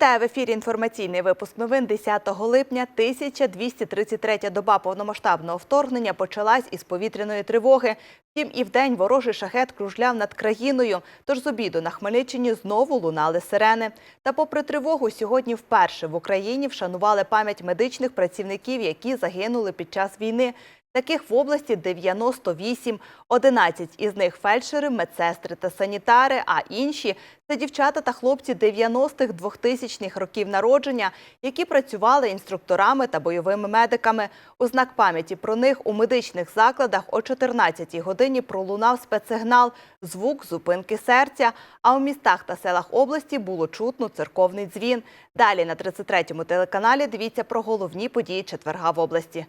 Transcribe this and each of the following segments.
Вітаю в ефірі інформаційний випуск новин 10 липня. 1233 доба повномасштабного вторгнення почалась із повітряної тривоги. Втім, і вдень ворожий шахет кружляв над країною. Тож з обіду на Хмельниччині знову лунали сирени. Та попри тривогу, сьогодні вперше в Україні вшанували пам'ять медичних працівників, які загинули під час війни. Таких в області 98, 11 із них фельдшери, медсестри та санітари, а інші – це дівчата та хлопці 90-х, 2000-х років народження, які працювали інструкторами та бойовими медиками. У знак пам'яті про них у медичних закладах о 14-й годині пролунав спецсигнал «Звук зупинки серця», а у містах та селах області було чутно церковний дзвін. Далі на 33-му телеканалі дивіться про головні події четверга в області.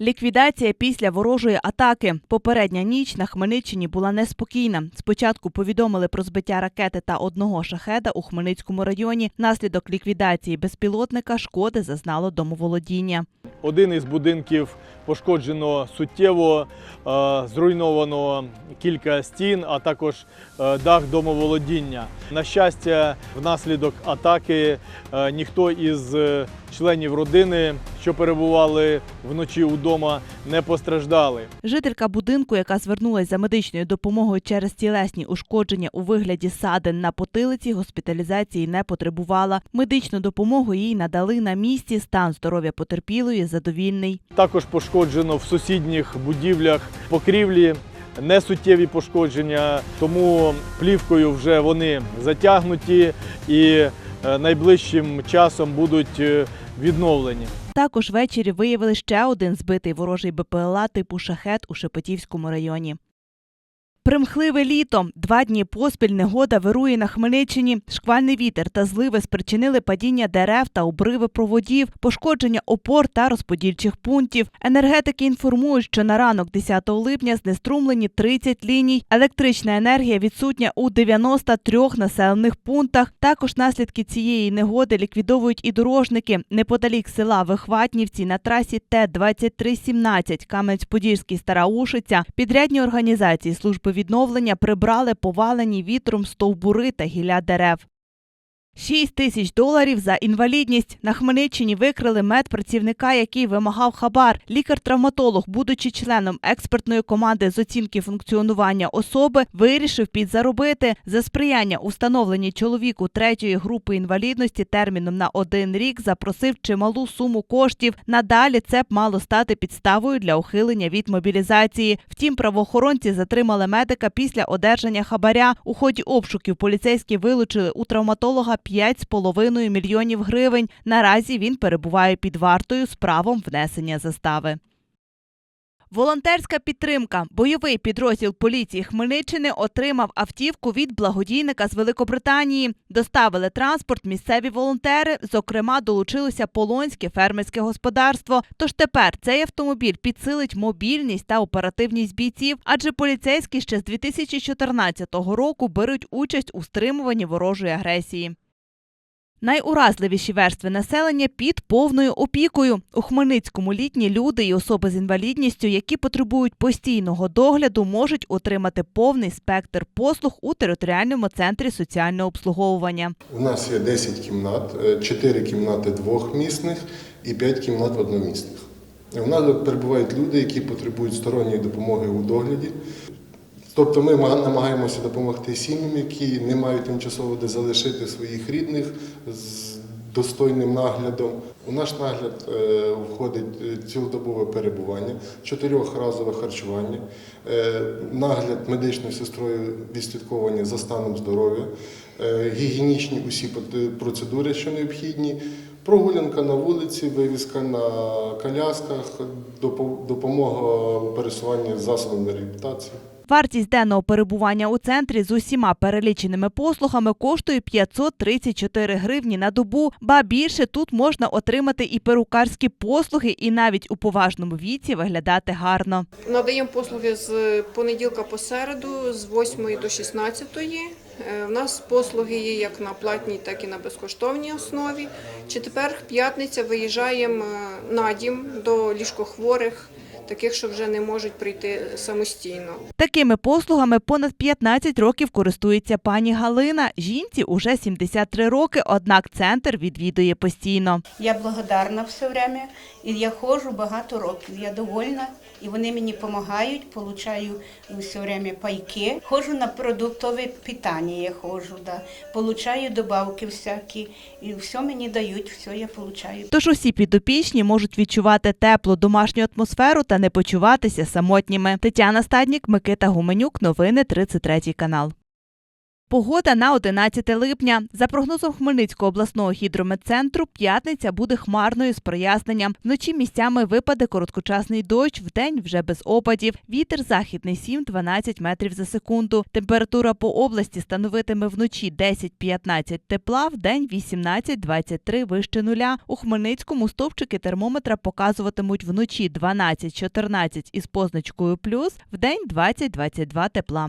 Ліквідація після ворожої атаки. Попередня ніч на Хмельниччині була неспокійна. Спочатку повідомили про збиття ракети та одного шахеда у Хмельницькому районі. Наслідок ліквідації безпілотника шкоди зазнало домоволодіння. Один із будинків пошкоджено суттєво, е, зруйновано кілька стін, а також е, дах домоволодіння. На щастя, внаслідок атаки е, ніхто із членів родини, що перебували вночі удома, не постраждали. Жителька будинку, яка звернулася за медичною допомогою через тілесні ушкодження у вигляді садин на потилиці, госпіталізації не потребувала. Медичну допомогу їй надали на місці. Стан здоров'я потерпілої задовільний. Також пошкоджено в сусідніх будівлях покрівлі. Несуттєві пошкодження, тому плівкою вже вони затягнуті і найближчим часом будуть е, відновлені. Також ввечері виявили ще один збитий ворожий БПЛА типу шахет у Шепетівському районі. Примхливе літо. Два дні поспіль негода вирує на Хмельниччині. Шквальний вітер та зливи спричинили падіння дерев та обриви проводів, пошкодження опор та розподільчих пунктів. Енергетики інформують, що на ранок 10 липня знеструмлені 30 ліній. Електрична енергія відсутня у 93 населених пунктах. Також наслідки цієї негоди ліквідовують і дорожники. Неподалік села Вихватнівці на трасі Т-2317 Кам'янець-Подільський Стара Ушиця підрядні організації служби відновлення прибрали повалені вітром стовбури та гілля дерев. 6 тисяч доларів за інвалідність. На Хмельниччині викрили медпрацівника, який вимагав хабар. Лікар-травматолог, будучи членом експертної команди з оцінки функціонування особи, вирішив підзаробити за сприяння у встановленні чоловіку третьої групи інвалідності терміном на один рік запросив чималу суму коштів. Надалі це б мало стати підставою для ухилення від мобілізації. Втім, правоохоронці затримали медика після одержання хабаря. У ході обшуків поліцейські вилучили у травматолога 5,5 мільйонів гривень. Наразі він перебуває під вартою з правом внесення застави. Волонтерська підтримка. Бойовий підрозділ поліції Хмельниччини отримав автівку від благодійника з Великобританії. Доставили транспорт місцеві волонтери. Зокрема, долучилося полонське фермерське господарство. Тож тепер цей автомобіль підсилить мобільність та оперативність бійців, адже поліцейські ще з 2014 року беруть участь у стримуванні ворожої агресії. Найуразливіші верстви населення під повною опікою. У Хмельницькому літні люди і особи з інвалідністю, які потребують постійного догляду, можуть отримати повний спектр послуг у територіальному центрі соціального обслуговування. У нас є 10 кімнат, 4 кімнати двохмісних і 5 кімнат одномісних. У нас перебувають люди, які потребують сторонньої допомоги у догляді. Тобто ми намагаємося допомогти сім'ям, які не мають тимчасово де залишити своїх рідних з достойним наглядом. У наш нагляд е, входить е, цілодобове перебування, чотирьохразове харчування, е, нагляд медичною сестрою відслідковування за станом здоров'я, гігієнічні усі процедури, що необхідні. Прогулянка на вулиці, вивізка на колясках, допомога у пересуванні засобами реабілітації. Вартість денного перебування у центрі з усіма переліченими послугами коштує 534 гривні на добу. Ба більше тут можна отримати і перукарські послуги, і навіть у поважному віці виглядати гарно. Надаємо послуги з понеділка по середу, з 8 до 16. Е, У нас послуги є як на платній, так і на безкоштовній основі. Четвер, п'ятниця виїжджаємо е, на дім до ліжкохворих таких, що вже не можуть прийти самостійно. Такими послугами понад 15 років користується пані Галина. Жінці уже 73 роки, однак центр відвідує постійно. Я благодарна все время, і я ходжу багато років. Я довольна, і вони мені допомагають, получаю все время пайки. Ходжу на продуктове питання, я ходжу, да. получаю добавки всякі, і все мені дають, все я получаю. Тож усі підопічні можуть відчувати теплу домашню атмосферу та не почуватися самотніми. Тетяна Стаднік, Микита Гуменюк. Новини 33 канал. Погода на 11 липня. За прогнозом Хмельницького обласного гідрометцентру, п'ятниця буде хмарною з проясненням. Вночі місцями випаде короткочасний дощ, вдень вже без опадів. Вітер західний 7-12 метрів за секунду. Температура по області становитиме вночі 10-15 тепла, вдень 18-23 вище нуля. У Хмельницькому стовпчики термометра показуватимуть вночі 12-14 із позначкою плюс, вдень 20-22 тепла.